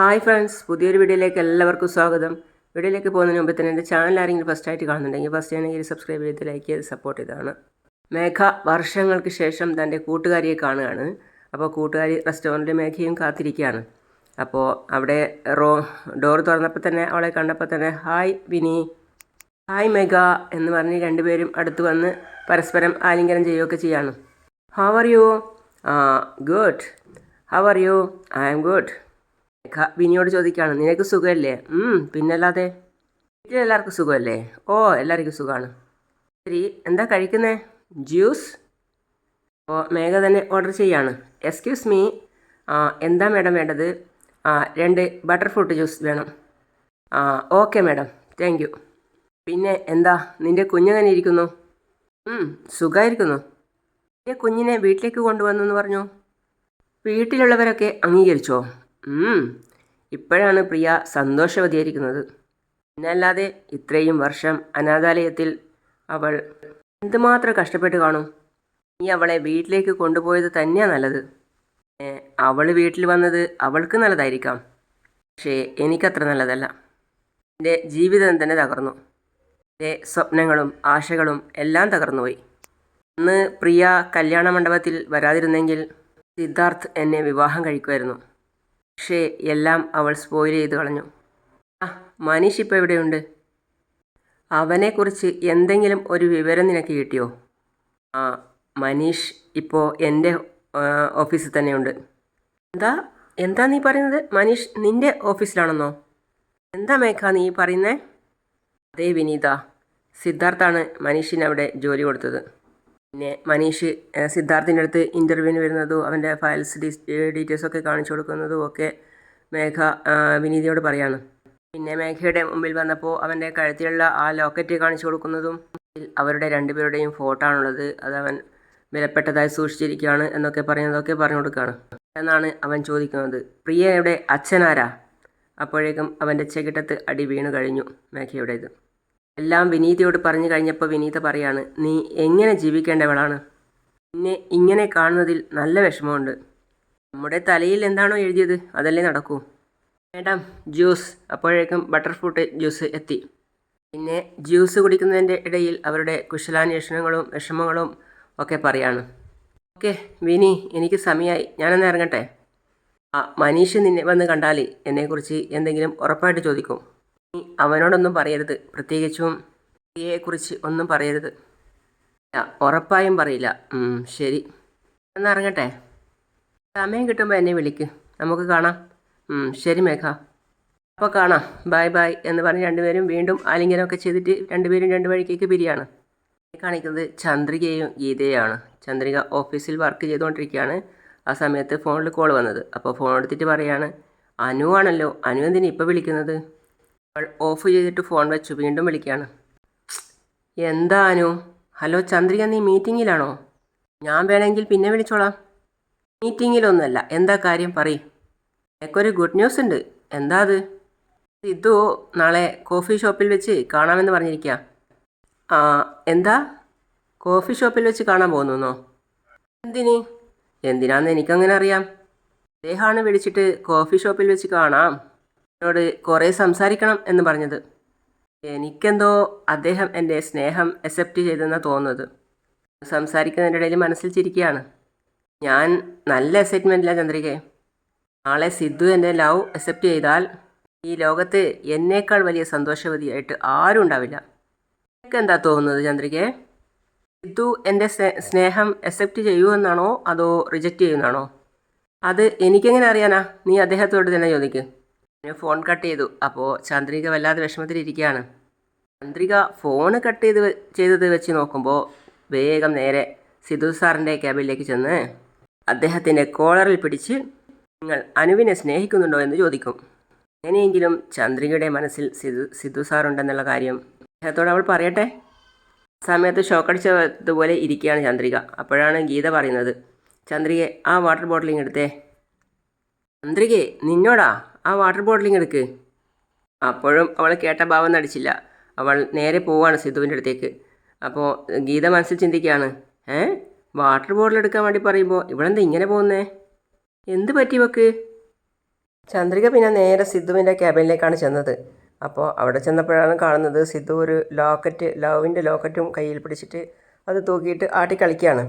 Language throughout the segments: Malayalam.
ഹായ് ഫ്രണ്ട്സ് പുതിയൊരു വീഡിയോയിലേക്ക് എല്ലാവർക്കും സ്വാഗതം. വീഡിയോയിലേക്ക് പോകുന്നതിന് മുമ്പ് തന്നെ എന്റെ ചാനൽ ആരെങ്കിലും ഫസ്റ്റ് ആയിട്ട് കാണുന്നുണ്ടെങ്കിൽ ഫസ്റ്റ് ആണെങ്കിൽ സബ്സ്ക്രൈബ് ചെയ്ത് ലൈക്ക് ചെയ്ത് സപ്പോർട്ട് ചെയ്താണ് മേഘ വർഷങ്ങൾക്ക് ശേഷം തന്റെ കൂട്ടുകാരിയെ കാണുകയാണ്. അപ്പോൾ കൂട്ടുകാരി റെസ്റ്റോറന്റിൽ മേഘയും കാത്തിരിക്കുകയാണ്. അപ്പോൾ അവിടെ റോ ഡോർ തുറന്നപ്പോൾ തന്നെ അവളെ കണ്ടപ്പോൾ തന്നെ ഹായ് വിനി ഹായ് മേഘ എന്ന് പറഞ്ഞ് രണ്ടുപേരും അടുത്ത് വന്ന് പരസ്പരം ആലിംഗനം ചെയ്യുകയൊക്കെ ചെയ്യാണ്. How are you good how are you I am good ഖ വിനിയോട് ചോദിക്കുകയാണ് നിനക്ക് സുഖമല്ലേ പിന്നല്ലാതെ വീട്ടിലെല്ലാവർക്കും സുഖമല്ലേ? ഓ എല്ലാവർക്കും സുഖമാണ്. ശരി എന്താ കഴിക്കുന്നേ? ജ്യൂസ്. ഓ മേഘ തന്നെ ഓർഡർ ചെയ്യാണ്. എക്സ്ക്യൂസ് മീ എന്താ മേഡം വേണ്ടത്? രണ്ട് ബട്ടർ ഫ്രൂട്ട് ജ്യൂസ് വേണം. Okay madam thank you. പിന്നെ എന്താ നിന്റെ കുഞ്ഞെങ്ങനെ ഇരിക്കുന്നു? സുഖമായിരിക്കുന്നു. നിന്റെ കുഞ്ഞിനെ വീട്ടിലേക്ക് കൊണ്ടുവന്നു എന്ന് പറഞ്ഞു? വീട്ടിലുള്ളവരൊക്കെ അംഗീകരിച്ചോ? ഇപ്പോഴാണ് പ്രിയ സന്തോഷവതിയായിരിക്കുന്നത്. പിന്നല്ലാതെ ഇത്രയും വർഷം അനാഥാലയത്തിൽ അവൾ എന്തുമാത്രം കഷ്ടപ്പെട്ട് കാണും? നീ അവളെ വീട്ടിലേക്ക് കൊണ്ടുപോയത് തന്നെയാണ് നല്ലത്. അവൾ വീട്ടിൽ വന്നത് അവൾക്ക് നല്ലതായിരിക്കാം. പക്ഷേ എനിക്കത്ര നല്ലതല്ല. എന്റെ ജീവിതം തന്നെ തകർന്നു. എന്റെ സ്വപ്നങ്ങളും ആശകളും എല്ലാം തകർന്നുപോയി. അന്ന് പ്രിയ കല്യാണ മണ്ഡപത്തിൽ വരാതിരുന്നെങ്കിൽ സിദ്ധാർത്ഥ് എന്നെ വിവാഹം കഴിക്കുമായിരുന്നു. പക്ഷേ എല്ലാം അവൾ സ്പോയിൽ ചെയ്തു കളഞ്ഞു. ആ മനീഷ് ഇപ്പോൾ എവിടെയുണ്ട്? അവനെക്കുറിച്ച് എന്തെങ്കിലും ഒരു വിവരം നിനക്ക് കിട്ടിയോ? ആ മനീഷ് ഇപ്പോൾ എന്റെ ഓഫീസിൽ തന്നെയുണ്ട്. എന്താ എന്താ നീ പറയുന്നത്? മനീഷ് നിന്റെ ഓഫീസിലാണെന്നോ? എന്താ മേഘ നീ പറയുന്നേ? അതേ വിനീത സിദ്ധാർത്ഥാണ് മനീഷിനവിടെ ജോലി കൊടുത്തത്. പിന്നെ മനീഷ് സിദ്ധാർത്ഥിന്റെ അടുത്ത് ഇന്റർവ്യൂവിന് വരുന്നതും അവന്റെ ഫയൽസ് ഡീറ്റെയിൽസ് ഒക്കെ കാണിച്ചു കൊടുക്കുന്നതും ഒക്കെ മേഘ വിനീതിയോട് പറയാണ്. പിന്നെ മേഘയുടെ മുമ്പിൽ വന്നപ്പോൾ അവന്റെ കഴുത്തിലുള്ള ആ ലോക്കറ്റ് കാണിച്ചു കൊടുക്കുന്നതും അവരുടെ രണ്ടുപേരുടെയും ഫോട്ടോ ആണുള്ളത്. അത് അവൻ വിലപ്പെട്ടതായി സൂക്ഷിച്ചിരിക്കുകയാണ് എന്നൊക്കെ പറയുന്നതൊക്കെ പറഞ്ഞു കൊടുക്കുകയാണ്. എന്നാണ് അവൻ ചോദിക്കുന്നത്. പ്രിയയുടെ അച്ഛനാരാ? അപ്പോഴേക്കും അവന്റെ ചെകിട്ടത്ത് അടി വീണു കഴിഞ്ഞു മേഘയുടേത്. എല്ലാം വിനീതയോട് പറഞ്ഞു കഴിഞ്ഞപ്പോൾ വിനീത പറയാണ് നീ എങ്ങനെ ജീവിക്കേണ്ടവളാണ്? നിന്നെ ഇങ്ങനെ കാണുന്നതിൽ നല്ല വിഷമമുണ്ട്. നമ്മുടെ തലയിൽ എന്താണോ എഴുതിയത് അതല്ലേ നടക്കൂ. Madam juice. അപ്പോഴേക്കും ബട്ടർ ഫ്രൂട്ട് ജ്യൂസ് എത്തി. പിന്നെ ജ്യൂസ് കുടിക്കുന്നതിന്റെ ഇടയിൽ അവരുടെ കുശലാന്വേഷണങ്ങളും വിഷമങ്ങളും ഒക്കെ പറയാണ്. ഓക്കെ വിനി എനിക്ക് സമയമായി ഞാനെന്ന് ഇറങ്ങട്ടെ? ആ മനീഷ് നിന്നെ വന്ന് കണ്ടാൽ എന്നെക്കുറിച്ച് എന്തെങ്കിലും ഉറപ്പായിട്ട് ചോദിക്കും. അവനോടൊന്നും പറയരുത്. പ്രത്യേകിച്ചും കുറിച്ച് ഒന്നും പറയരുത്. ഉറപ്പായും പറയില്ല. ശരി. എന്നാ ഇറങ്ങട്ടെ. സമയം കിട്ടുമ്പോൾ എന്നെ വിളിക്ക്. നമുക്ക് കാണാം. ശരി മേഘ. അപ്പോൾ കാണാം. ബൈ ബൈ എന്ന് പറഞ്ഞ് രണ്ടുപേരും വീണ്ടും ആലിംഗനമൊക്കെ ചെയ്തിട്ട് രണ്ടുപേരും രണ്ട് വഴിക്കേക്ക് പിരിയാണ്. കാണിക്കുന്നത് ചന്ദ്രികയും ഗീതയാണ്. ചന്ദ്രിക ഓഫീസിൽ വർക്ക് ചെയ്തുകൊണ്ടിരിക്കുകയാണ്. ആ സമയത്ത് ഫോണിൽ കോൾ വന്നത്. അപ്പോൾ ഫോൺ എടുത്തിട്ട് പറയാണ് അനു ആണല്ലോ. അനു എന്തിനാ ഇപ്പോൾ വിളിക്കുന്നത്? ഓഫ് ചെയ്തിട്ട് ഫോൺ വെച്ചു വീണ്ടും വിളിക്കുകയാണ്. എന്താനു ഹലോ ചന്ദ്രിക നീ മീറ്റിങ്ങിലാണോ? ഞാൻ വേണമെങ്കിൽ പിന്നെ വിളിച്ചോളാം. മീറ്റിങ്ങിലൊന്നുമല്ല എന്താ കാര്യം പറയ്. എനിക്കൊരു ഗുഡ് ന്യൂസ് ഉണ്ട്. എന്താ അത്? സിദ്ധു നാളെ കോഫി ഷോപ്പിൽ വെച്ച് കാണാമെന്ന് പറഞ്ഞിരിക്കുക ആ എന്താ? കോഫി ഷോപ്പിൽ വെച്ച് കാണാൻ പോകുന്നോ എന്തിന്? എന്തിനാന്ന് എനിക്കങ്ങനെ അറിയാം. അദ്ദേഹമാണ് വിളിച്ചിട്ട് കോഫി ഷോപ്പിൽ വെച്ച് കാണാം. എന്നോട് കുറേ സംസാരിക്കണം എന്ന് പറഞ്ഞത്. എനിക്കെന്തോ അദ്ദേഹം എന്റെ സ്നേഹം അക്സെപ്റ്റ് ചെയ്തെന്നാണ് തോന്നുന്നത്. സംസാരിക്കുന്നതിന്റെ ഇടയിൽ മനസ്സിൽ ചിരിക്കുകയാണ്. ഞാൻ നല്ല അസൈറ്റ്മെന്റില്ല ചന്ദ്രികയെ നാളെ സിദ്ധു എന്റെ ലവ് അക്സെപ്റ്റ് ചെയ്താൽ ഈ ലോകത്ത് എന്നേക്കാൾ വലിയ സന്തോഷവതിയായിട്ട് ആരും ഉണ്ടാവില്ല. എനിക്ക് എന്താ തോന്നുന്നത് ചന്ദ്രികയെ സിദ്ധു എന്റെ സ്നേഹം അക്സെപ്റ്റ് ചെയ്യുമെന്നാണോ അതോ റിജക്റ്റ് ചെയ്യുമെന്നാണോ അത് എനിക്കെങ്ങനെ അറിയാനാ? നീ അദ്ദേഹത്തോട് തന്നെ ചോദിക്ക്. ഞാൻ ഫോൺ കട്ട് ചെയ്തു. അപ്പോൾ ചന്ദ്രിക വല്ലാതെ വിഷമത്തിലിരിക്കുകയാണ്. ചന്ദ്രിക ഫോൺ കട്ട് ചെയ്ത് ചെയ്തത് വെച്ച് നോക്കുമ്പോൾ വേഗം നേരെ സിധു സാറിന്റെ ക്യാബിനിലേക്ക് ചെന്ന് അദ്ദേഹത്തിന്റെ കോളറിൽ പിടിച്ച് നിങ്ങൾ അനുവിനെ സ്നേഹിക്കുന്നുണ്ടോ എന്ന് ചോദിക്കും. എങ്ങനെയെങ്കിലും ചന്ദ്രികയുടെ മനസ്സിൽ സിധു സിധു സാറുണ്ടെന്നുള്ള കാര്യം അദ്ദേഹത്തോട് അവൾ പറയട്ടെ. സമയത്ത് ഷോക്കടിച്ചതുപോലെ ഇരിക്കുകയാണ് ചന്ദ്രിക. അപ്പോഴാണ് ഗീത പറയുന്നത് ചന്ദ്രികയെ ആ വാട്ടർ ബോട്ടിലിങ് എടുത്തേ. ചന്ദ്രികയെ നിന്നോടാ? ആ വാട്ടർ ബോട്ടിലിങ് എടുക്ക്. അപ്പോഴും അവൾ കേട്ട ഭാവം നടിച്ചില്ല. അവൾ നേരെ പോവാണ് സിധുവിന്റെ അടുത്തേക്ക്. അപ്പോൾ ഗീത മനസ്സിൽ ചിന്തിക്കുകയാണ് ഏ? വാട്ടർ ബോട്ടിൽ എടുക്കാൻ വേണ്ടി പറയുമ്പോൾ ഇവളെന്താ ഇങ്ങനെ പോകുന്നേ? എന്ത് പറ്റി ഇവക്ക്? ചന്ദ്രിക പിന്നെ നേരെ സിദ്ധുവിന്റെ ക്യാബിനിലേക്കാണ് ചെന്നത്. അപ്പോൾ അവിടെ ചെന്നപ്പോഴാണ് കാണുന്നത് സിദ്ധു ഒരു ലോക്കറ്റ് ലവിന്റെ ലോക്കറ്റും കയ്യിൽ പിടിച്ചിട്ട് അത് തൂക്കിയിട്ട് ആട്ടി കളിക്കുകയാണ്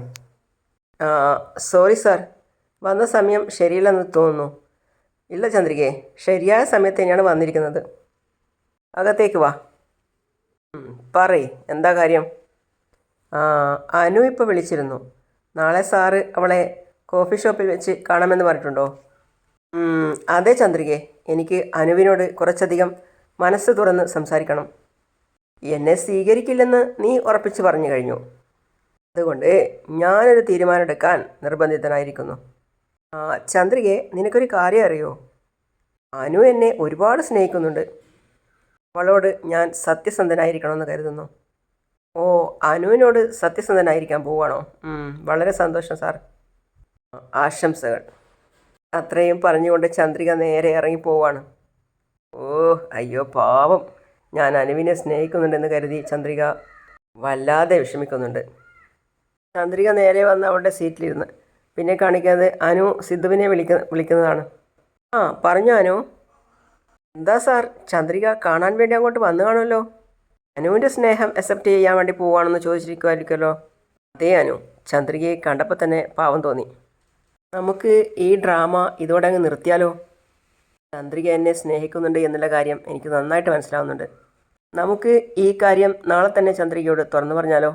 സോറി സാർ വന്ന സമയം ശരിയല്ലെന്ന് തോന്നുന്നു. ഇല്ല ചന്ദ്രികയെ ശരിയായ സമയത്ത് തന്നെയാണ് വന്നിരിക്കുന്നത്. അകത്തേക്ക് വാ. പറ പറയ് എന്താ കാര്യം? ആ അനു ഇപ്പോൾ വിളിച്ചിരുന്നു. നാളെ സാറ് അവളെ കോഫി ഷോപ്പിൽ വെച്ച് കാണാമെന്ന് പറഞ്ഞിട്ടുണ്ടോ? അതെ ചന്ദ്രികെ എനിക്ക് അനുവിനോട് കുറച്ചധികം മനസ്സ് തുറന്ന് സംസാരിക്കണം. എന്നെ സ്വീകരിക്കില്ലെന്ന് നീ ഉറപ്പിച്ച് പറഞ്ഞു കഴിഞ്ഞു. അതുകൊണ്ട് ഞാനൊരു തീരുമാനമെടുക്കാൻ നിർബന്ധിതനായിരിക്കുന്നു. ആ ചന്ദ്രികെ നിനക്കൊരു കാര്യം അറിയോ? അനു എന്നെ ഒരുപാട് സ്നേഹിക്കുന്നുണ്ട്. അവളോട് ഞാൻ സത്യസന്ധനായിരിക്കണമെന്ന് കരുതുന്നു. ഓ അനുവിനോട് സത്യസന്ധനായിരിക്കാൻ പോവാണോ വളരെ സന്തോഷം സാർ. ആശംസകൾ. അത്രയും പറഞ്ഞുകൊണ്ട് ചന്ദ്രിക നേരെ ഇറങ്ങി പോവാണ്. ഓ അയ്യോ പാവം. ഞാൻ അനുവിനെ സ്നേഹിക്കുന്നുണ്ടെന്ന് കരുതി ചന്ദ്രിക വല്ലാതെ വിഷമിക്കുന്നുണ്ട്. ചന്ദ്രിക നേരെ വന്ന് അവളുടെ സീറ്റിലിരുന്ന് പിന്നെ കാണിക്കാതെ അനു സിദ്ധുവിനെ വിളിക്ക വിളിക്കുന്നതാണ്. ആ പറഞ്ഞു അനു. എന്താ സാർ? ചന്ദ്രിക കാണാൻ വേണ്ടി അങ്ങോട്ട് വന്നു കാണുമല്ലോ. അനുവിന്റെ സ്നേഹം അക്സെപ്റ്റ് ചെയ്യാൻ വേണ്ടി പോവാണെന്ന് ചോദിച്ചിരിക്കുമായിരിക്കുമല്ലോ അതേ അനു ചന്ദ്രികയെ കണ്ടപ്പോൾ തന്നെ പാവം തോന്നി. നമുക്ക് ഈ ഡ്രാമ ഇതോടെ അങ്ങ് നിർത്തിയാലോ? ചന്ദ്രിക എന്നെ സ്നേഹിക്കുന്നുണ്ട് എന്നുള്ള കാര്യം എനിക്ക് നന്നായിട്ട് മനസ്സിലാവുന്നുണ്ട്. നമുക്ക് ഈ കാര്യം നാളെ തന്നെ ചന്ദ്രികയോട് തുറന്നു പറഞ്ഞാലോ?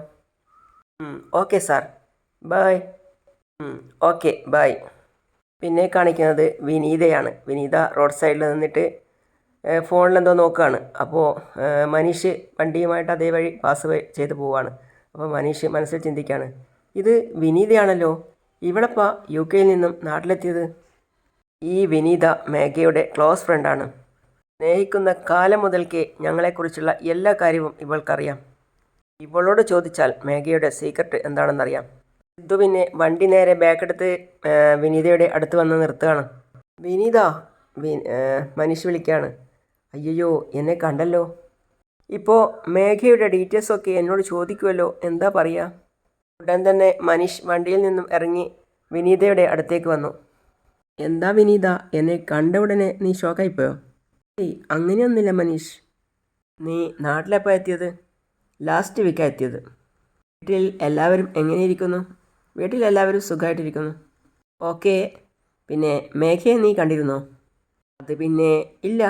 Okay sir. Bye okay bye പിന്നെ കാണിക്കുന്നത് വിനീതയാണ്. വിനീത റോഡ് സൈഡിൽ നിന്നിട്ട് ഫോണിൽ എന്തോ നോക്കുകയാണ് അപ്പോൾ മനീഷ് വണ്ടിയുമായിട്ട് അതേ വഴി പാസ് ചെയ്ത് പോവുകയാണ് അപ്പോൾ മനീഷ് മനസ്സിൽ ചിന്തിക്കുകയാണ് ഇത് വിനീതയാണല്ലോ. ഇവളെപ്പാ യു കെയിൽ നിന്നും നാട്ടിലെത്തിയത്? ഈ വിനീത മേഘയുടെ ക്ലോസ് ഫ്രണ്ടാണ്. സ്നേഹിക്കുന്ന കാലം മുതൽക്കേ ഞങ്ങളെക്കുറിച്ചുള്ള എല്ലാ കാര്യവും ഇവൾക്കറിയാം. ഇവളോട് ചോദിച്ചാൽ മേഘയുടെ സീക്രട്ട് എന്താണെന്നറിയാം. സിദ്ധു പിന്നെ വണ്ടി നേരെ ബാക്കെടുത്ത് വിനീതയുടെ അടുത്ത് വന്ന് നിർത്തുകയാണ്. വിനീത മനുഷ്യ മനീഷ് വിളിക്കുകയാണ്. അയ്യോ എന്നെ കണ്ടല്ലോ. ഇപ്പോൾ മേഘയുടെ ഡീറ്റെയിൽസ് ഒക്കെ എന്നോട് ചോദിക്കുമല്ലോ എന്താ പറയുക ഉടൻ തന്നെ മനീഷ് വണ്ടിയിൽ നിന്നും ഇറങ്ങി വിനീതയുടെ അടുത്തേക്ക് വന്നു. എന്താ വിനീത എന്നെ കണ്ട ഉടനെ നീ ഷോക്കായിപ്പോയോ ഏയ് അങ്ങനെയൊന്നുമില്ല മനീഷ്. നീ നാട്ടിലെപ്പോൾ എത്തിയത്? ലാസ്റ്റ് വീക്കാണ് എത്തിയത്. വീട്ടിൽ എല്ലാവരും എങ്ങനെയിരിക്കുന്നു? വീട്ടിൽ എല്ലാവരും സുഖമായിട്ടിരിക്കുന്നു ഓക്കെ. പിന്നെ മേഘയെ നീ കണ്ടിരുന്നോ? അത് പിന്നെ ഇല്ല.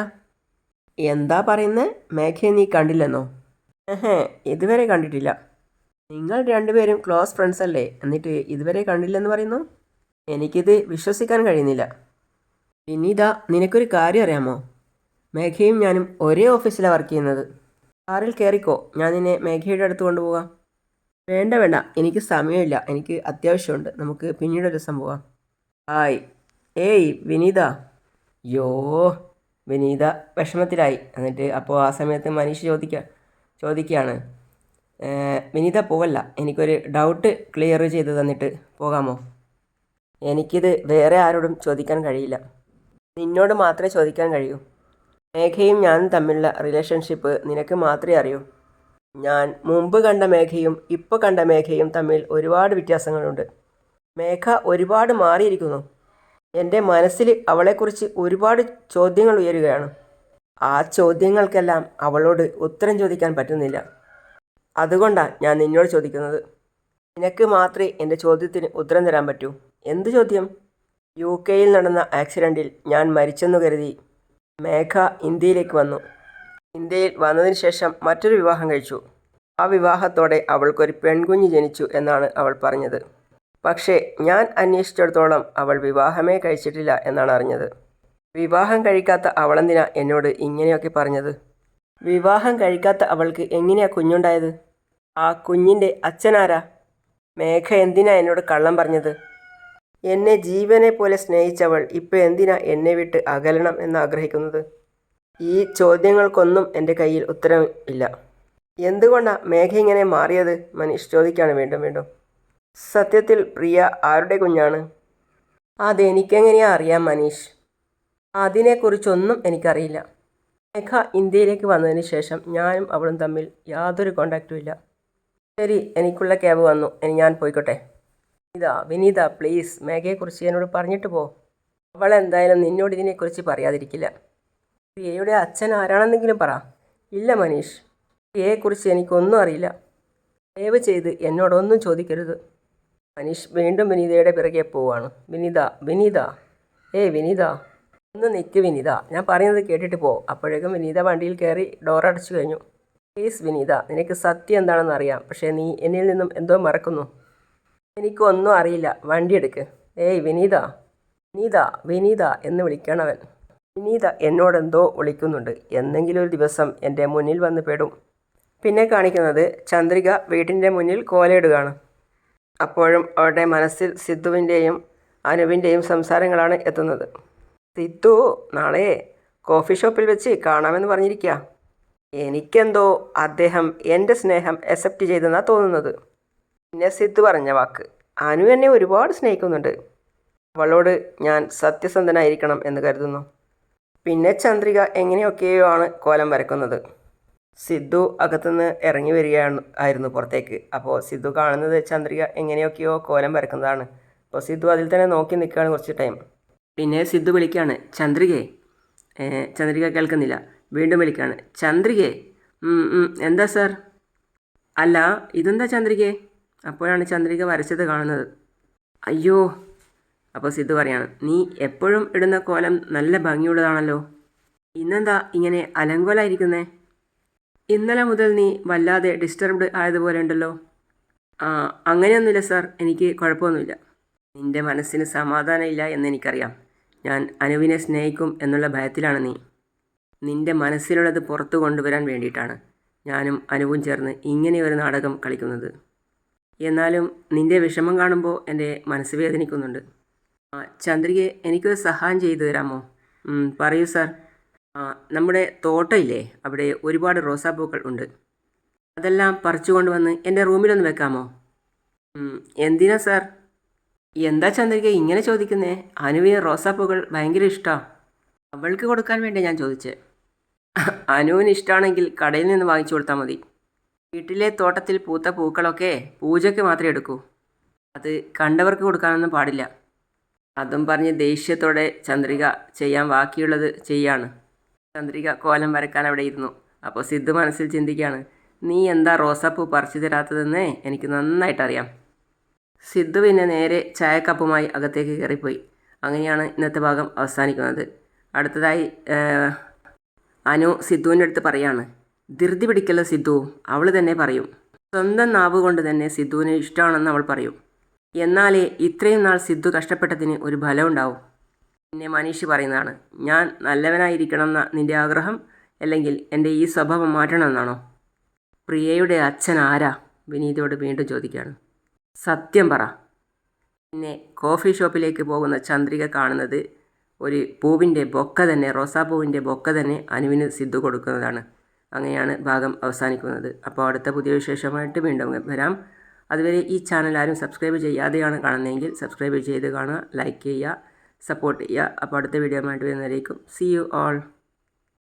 എന്താ പറയുന്നത് മേഘയെ നീ കണ്ടില്ലെന്നോ? ഏഹേ ഇതുവരെ കണ്ടിട്ടില്ല. നിങ്ങൾ രണ്ടുപേരും ക്ലോസ് ഫ്രണ്ട്സ് അല്ലേ? എന്നിട്ട് ഇതുവരെ കണ്ടില്ലെന്ന് പറയുന്നു? എനിക്കിത് വിശ്വസിക്കാൻ കഴിയുന്നില്ല. വിനീത നിനക്കൊരു കാര്യം അറിയാമോ? മേഘയും ഞാനും ഒരേ ഓഫീസിലാണ് വർക്ക് ചെയ്യുന്നത്. കാറിൽ കയറിക്കോ. ഞാൻ നിന്നെ മേഘയുടെ അടുത്ത് കൊണ്ടുപോകാം വേണ്ട വേണ്ട. എനിക്ക് സമയമില്ല. എനിക്ക് അത്യാവശ്യമുണ്ട്. നമുക്ക് പിന്നീട് ഒരു ദിവസം പോവാം ഹായ്. ഏയ് വിനീത. യോ വിനീത വിഷമത്തിലായി. എന്നിട്ട് അപ്പോൾ ആ സമയത്ത് മനീഷ് ചോദിക്കുക ചോദിക്കുകയാണ്. "ഏ, വിനീത പോവല്ല. എനിക്കൊരു ഡൗട്ട് ക്ലിയർ ചെയ്ത് തന്നിട്ട് പോകാമോ? എനിക്കിത് വേറെ ആരോടും ചോദിക്കാൻ കഴിയില്ല. നിന്നോട് മാത്രമേ ചോദിക്കാൻ കഴിയൂ. മേഘയും ഞാനും തമ്മിലുള്ള റിലേഷൻഷിപ്പ് നിനക്ക് മാത്രമേ അറിയൂ. ഞാൻ മുമ്പ് കണ്ട മേഘയും ഇപ്പോൾ കണ്ട മേഘയും തമ്മിൽ ഒരുപാട് വ്യത്യാസങ്ങളുണ്ട്. മേഘ ഒരുപാട് മാറിയിരിക്കുന്നു. എന്റെ മനസ്സിൽ അവളെക്കുറിച്ച് ഒരുപാട് ചോദ്യങ്ങൾ ഉയരുകയാണ്. ആ ചോദ്യങ്ങൾക്കെല്ലാം അവളോട് ഉത്തരം ചോദിക്കാൻ പറ്റുന്നില്ല. അതുകൊണ്ടാണ് ഞാൻ നിന്നോട് ചോദിക്കുന്നത്. നിനക്ക് മാത്രമേ എന്റെ ചോദ്യത്തിന് ഉത്തരം തരാൻ പറ്റൂ. എന്ത് ചോദ്യം? യു കെയിൽ നടന്ന ആക്സിഡന്റിൽ ഞാൻ മരിച്ചെന്നു കരുതി മേഘ ഇന്ത്യയിലേക്ക് വന്നു. ഇന്ത്യയിൽ വന്നതിന് ശേഷം മറ്റൊരു വിവാഹം കഴിച്ചു. ആ വിവാഹത്തോടെ അവൾക്കൊരു പെൺകുഞ്ഞ് ജനിച്ചു എന്നാണ് അവൾ പറഞ്ഞത്. പക്ഷേ ഞാൻ അന്വേഷിച്ചിടത്തോളം അവൾ വിവാഹമേ കഴിച്ചിട്ടില്ല എന്നാണ് അറിഞ്ഞത്. വിവാഹം കഴിക്കാത്ത അവളെന്തിനാ എന്നോട് ഇങ്ങനെയൊക്കെ പറഞ്ഞത്? വിവാഹം കഴിക്കാത്ത അവൾക്ക് എങ്ങനെയാ കുഞ്ഞുണ്ടായത്? ആ കുഞ്ഞിന്റെ അച്ഛനാരാ? മേഘ എന്തിനാ എന്നോട് കള്ളം പറഞ്ഞത്? എന്നെ ജീവനെ പോലെ സ്നേഹിച്ചവൾ ഇപ്പോൾ എന്തിനാ എന്നെ വിട്ട് അകലണം എന്ന് ആഗ്രഹിക്കുന്നത് ഈ ചോദ്യങ്ങൾക്കൊന്നും എന്റെ കയ്യിൽ ഉത്തരം ഇല്ല. എന്തുകൊണ്ടാണ് മേഘ ഇങ്ങനെ മാറിയത്? മനീഷ് ചോദിക്കുകയാണ് വീണ്ടും വീണ്ടും. സത്യത്തിൽ പ്രിയ ആരുടെ കുഞ്ഞാണ്? അതെനിക്കെങ്ങനെയാ അറിയാം മനീഷ്. അതിനെക്കുറിച്ചൊന്നും എനിക്കറിയില്ല. മേഘ ഇന്ത്യയിലേക്ക് വന്നതിന് ശേഷം ഞാനും അവളും തമ്മിൽ യാതൊരു കോണ്ടാക്റ്റും ഇല്ല. ശരി എനിക്കുള്ള ക്യാബ് വന്നു. ഇനി ഞാൻ പോയിക്കോട്ടെ. ഇതാ വിനീത പ്ലീസ് മേഘയെക്കുറിച്ച് എന്നോട് പറഞ്ഞിട്ട് പോ. അവൾ എന്തായാലും നിന്നോട് ഇതിനെക്കുറിച്ച് പറയാതിരിക്കില്ല. പ്രിയയുടെ അച്ഛൻ ആരാണെന്നെങ്കിലും പറ. ഇല്ല മനീഷ്. പ്രിയയെക്കുറിച്ച് എനിക്കൊന്നും അറിയില്ല. ദയവ് ചെയ്ത് എന്നോടൊന്നും ചോദിക്കരുത്. മനീഷ് വീണ്ടും വിനീതയുടെ പിറകെ പോവാണ്. വിനീത വിനീത. ഏ വിനീത. ഒന്ന് നിൽക്ക് വിനീത. ഞാൻ പറയുന്നത് കേട്ടിട്ട് പോ. അപ്പോഴേക്കും വിനീത വണ്ടിയിൽ കയറി ഡോർ അടച്ചു കഴിഞ്ഞു. പ്ലീസ് വിനീത നിനക്ക് സത്യം എന്താണെന്ന് അറിയാം. പക്ഷേ നീ എന്നിൽ നിന്നും എന്തോ മറക്കുന്നു. എനിക്കൊന്നും അറിയില്ല. വണ്ടി എടുക്ക്. ഏയ് വിനീത. വിനീത വിനീത എന്ന് വിളിക്കണവൻ. വിനീത എന്നോടെന്തോ ഒളിക്കുന്നുണ്ട് എന്നെങ്കിലും ഒരു ദിവസം എന്റെ മുന്നിൽ വന്ന് പെടും. പിന്നെ കാണിക്കുന്നത് ചന്ദ്രിക വീട്ടിന്റെ മുന്നിൽ കോലയിടുകയാണ്. അപ്പോഴും അവരുടെ മനസ്സിൽ സിദ്ധുവിന്റെയും അനുവിന്റെയും സംസാരങ്ങളാണ് എത്തുന്നത്. സിദ്ധു നാളെ കോഫി ഷോപ്പിൽ വെച്ച് കാണാമെന്ന് പറഞ്ഞിരിക്കുക എനിക്കെന്തോ അദ്ദേഹം എന്റെ സ്നേഹം അക്സെപ്റ്റ് ചെയ്തെന്നാണ് തോന്നുന്നത്. പിന്നെ സിദ്ധു പറഞ്ഞ വാക്ക്. അനു എന്നെ ഒരുപാട് സ്നേഹിക്കുന്നുണ്ട്. അവളോട് ഞാൻ സത്യസന്ധനായിരിക്കണം എന്ന് കരുതുന്നു. പിന്നെ ചന്ദ്രിക എങ്ങനെയൊക്കെയോ ആണ് കോലം വരക്കുന്നത്? സിദ്ധു അകത്തുനിന്ന് ഇറങ്ങി വരികയാണ് ആയിരുന്നു പുറത്തേക്ക്. അപ്പോൾ സിദ്ധു കാണുന്നത് ചന്ദ്രിക എങ്ങനെയൊക്കെയോ കോലം വരക്കുന്നതാണ്. അപ്പോൾ സിദ്ധു അതിൽ തന്നെ നോക്കി നിൽക്കുകയാണ് കുറച്ച് ടൈം പിന്നെ സിദ്ധു വിളിക്കുകയാണ് ചന്ദ്രികയെ ചന്ദ്രിക കേൾക്കുന്നില്ല. വീണ്ടും വിളിക്കുകയാണ് ചന്ദ്രികയെ എന്താ സാർ? അല്ല ഇതെന്താ ചന്ദ്രികയെ അപ്പോഴാണ് ചന്ദ്രിക വരച്ചത് കാണുന്നത്. അയ്യോ അപ്പോൾ സിദ്ധു പറയാണ് നീ എപ്പോഴും ഇടുന്ന കോലം നല്ല ഭംഗിയുള്ളതാണല്ലോ. ഇന്നെന്താ ഇങ്ങനെ അലങ്കോലായിരിക്കുന്നേ? ഇന്നലെ മുതൽ നീ വല്ലാതെ ഡിസ്റ്റർബ്ഡ് ആയതുപോലെ ഉണ്ടല്ലോ. ആ അങ്ങനെയൊന്നുമില്ല സാർ എനിക്ക് കുഴപ്പമൊന്നുമില്ല. നിന്റെ മനസ്സിന് സമാധാനമില്ല എന്നെനിക്കറിയാം ഞാൻ അനുവിനെ സ്നേഹിക്കും എന്നുള്ള ഭയത്തിലാണ് നീ. നിന്റെ മനസ്സിലുള്ളത് പുറത്തു കൊണ്ടുവരാൻ വേണ്ടിയിട്ടാണ് ഞാനും അനുവും ചേർന്ന് ഇങ്ങനെ ഒരു നാടകം കളിക്കുന്നത്. എന്നാലും നിന്റെ വിഷമം കാണുമ്പോൾ എന്റെ മനസ്സ് വേദനിക്കുന്നുണ്ട്. ആ ചന്ദ്രികയെ സഹായം ചെയ്തു തരാമോ? പറയൂ സാർ. നമ്മുടെ തോട്ടയില്ലേ അവിടെ ഒരുപാട് റോസാപ്പൂക്കൾ ഉണ്ട്. അതെല്ലാം പറിച്ചു കൊണ്ടുവന്ന് എന്റെ റൂമിലൊന്ന് വെക്കാമോ? എന്തിനാ സാർ? എന്താ ചന്ദ്രിക ഇങ്ങനെ ചോദിക്കുന്നേ? അനുവിന് റോസാപ്പൂക്കൾ ഭയങ്കര ഇഷ്ടമാണ് അവൾക്ക് കൊടുക്കാൻ വേണ്ടി ഞാൻ ചോദിച്ചത് അനുവിന് ഇഷ്ടമാണെങ്കിൽ കടയിൽ നിന്ന് വാങ്ങിച്ചു കൊടുത്താൽ മതി. വീട്ടിലെ തോട്ടത്തിൽ പൂത്ത പൂക്കളൊക്കെ പൂജയ്ക്ക് മാത്രമേ എടുക്കൂ. അത് കണ്ടവർക്ക് കൊടുക്കാനൊന്നും പാടില്ല. അതും പറഞ്ഞ് ദേഷ്യത്തോടെ ചന്ദ്രിക ചെയ്യാൻ ബാക്കിയുള്ളത് ചെയ്യാണ്. ചന്ദ്രിക കോലം വരക്കാൻ അവിടെ ഇരുന്നു. അപ്പോൾ സിദ്ധു മനസ്സിൽ ചിന്തിക്കുകയാണ് നീ എന്താ റോസാപ്പൂ പറിച്ചു തരാത്തതെന്ന് എനിക്ക് നന്നായിട്ടറിയാം. സിദ്ധു പിന്നെ നേരെ ചായക്കപ്പുമായി അകത്തേക്ക് കയറിപ്പോയി. അങ്ങനെയാണ് ഇന്നത്തെ ഭാഗം അവസാനിക്കുന്നത്. അടുത്തതായി അനു സിദ്ധുവിന്റെ അടുത്ത് പറയാണ് ധൃതി പിടിക്കല്ല സിദ്ധു? അവൾ തന്നെ പറയും. സ്വന്തം നാവ് കൊണ്ട് തന്നെ സിദ്ധുവിന് ഇഷ്ടമാണെന്ന് അവൾ പറയും. എന്നാലേ ഇത്രയും നാൾ സിദ്ധു കഷ്ടപ്പെട്ടതിന് ഒരു ഫലം ഉണ്ടാവും. പിന്നെ മനീഷ് പറയുന്നതാണ് ഞാൻ നല്ലവനായിരിക്കണം എന്ന നിന്റെ ആഗ്രഹം അല്ലെങ്കിൽ എന്റെ ഈ സ്വഭാവം മാറ്റണമെന്നാണോ? പ്രിയയുടെ അച്ഛൻ ആരാ? വിനീതയോട് വീണ്ടും ചോദിക്കുകയാണ്. സത്യം പറ. പിന്നെ കോഫി ഷോപ്പിലേക്ക് പോകുന്ന ചന്ദ്രിക കാണുന്നത് ഒരു പൂവിന്റെ ബൊക്ക തന്നെ റോസാപ്പൂവിന്റെ ബൊക്ക തന്നെ അനുവിന് സിദ്ധു കൊടുക്കുന്നതാണ്. അങ്ങനെയാണ് ഭാഗം അവസാനിക്കുന്നത്. അപ്പോൾ അടുത്ത പുതിയ വിശേഷമായിട്ട് വീണ്ടും വരാം. അതുവരെ ഈ ചാനൽ ആരും സബ്സ്ക്രൈബ് ചെയ്യാതെയാണ് കാണുന്നതെങ്കിൽ സബ്സ്ക്രൈബ് ചെയ്ത് കാണുക ലൈക്ക് ചെയ്യുക സപ്പോർട്ട് ചെയ്യുക. അപ്പോൾ അടുത്ത വീഡിയോ ആയിട്ട് വരുന്നതായിരിക്കും സി യു ഓൾ